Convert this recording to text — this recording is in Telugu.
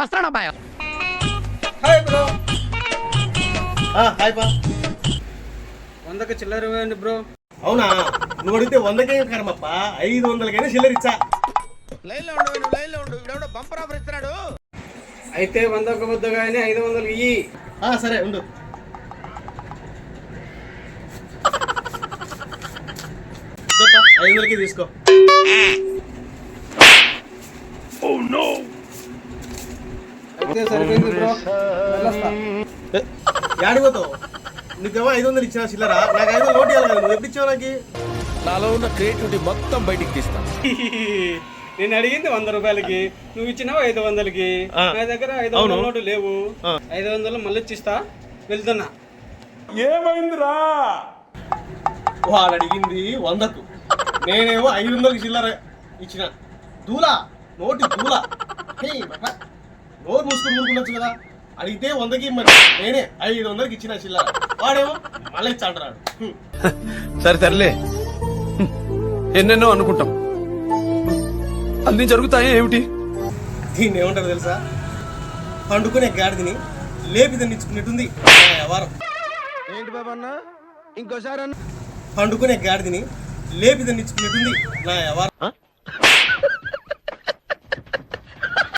వస్తాను అబ్బాయి. Hi bro. ఆ, హాయ్ బా వందకు చిల్లర ఇవ్వండి బ్రో. అవునా? నువ్వు అడిగితే వందకే కర్మప్ప. ఐదు వందలకైనా చిల్లర ఇచ్చా. అయితే వందకు వద్ద కానీ ఐదు వందలు ఇయ్యి. ఆ, సరే ఉండు. ఐదు వందలకి తీసుకో. యాడిపోతావు నీకేమో ఐదు వందలు ఇచ్చిన చిల్లర? నాకు ఐదు వందలు నోట్ ఇవ్వాలి కదా నువ్వు ఎప్పుడు ఇచ్చావు నాకు? నాలో ఉన్న క్రియేటివిటీ మొత్తం బయటికి తీస్తా. నేను అడిగింది వంద రూపాయలకి నువ్వు ఇచ్చినావు ఐదు వందలకి. నా దగ్గర ఐదు. వందల నోటు లేవు. ఐదు వందలు మళ్ళీ ఇచ్చిస్తా వెళ్తున్నా. వాడు అడిగింది వందకు. నేనేమో ఐదు వందలకి చిల్లర ఇచ్చిన. దూలా. నోటి బాబా, నోరు మూసుకుని ఊరుకుండొచ్చు కదా? అడిగితే వందకి మరి నేనే ఐదు వందలకి ఇచ్చిన చిల్లర. వాడేమో మళ్ళీ ఇచ్చా అంటున్నాడు. సరే తరలే ఎన్నెన్నో అనుకుంటాం. అన్ని జరుగుతాయి ఏమిటి? దీన్ని ఏమంటారు తెలుసా? పండుకునే గాడిదని లేపిదని ఇచ్చుకున్నట్టుంది నా వ్యవహారం. ఏంటి బాబా అన్న? ఇంకోసారి అన్న. పండుకునే గాడిదని లేపిదని ఇచ్చుకున్నట్టుంది నా వ్యవహారం.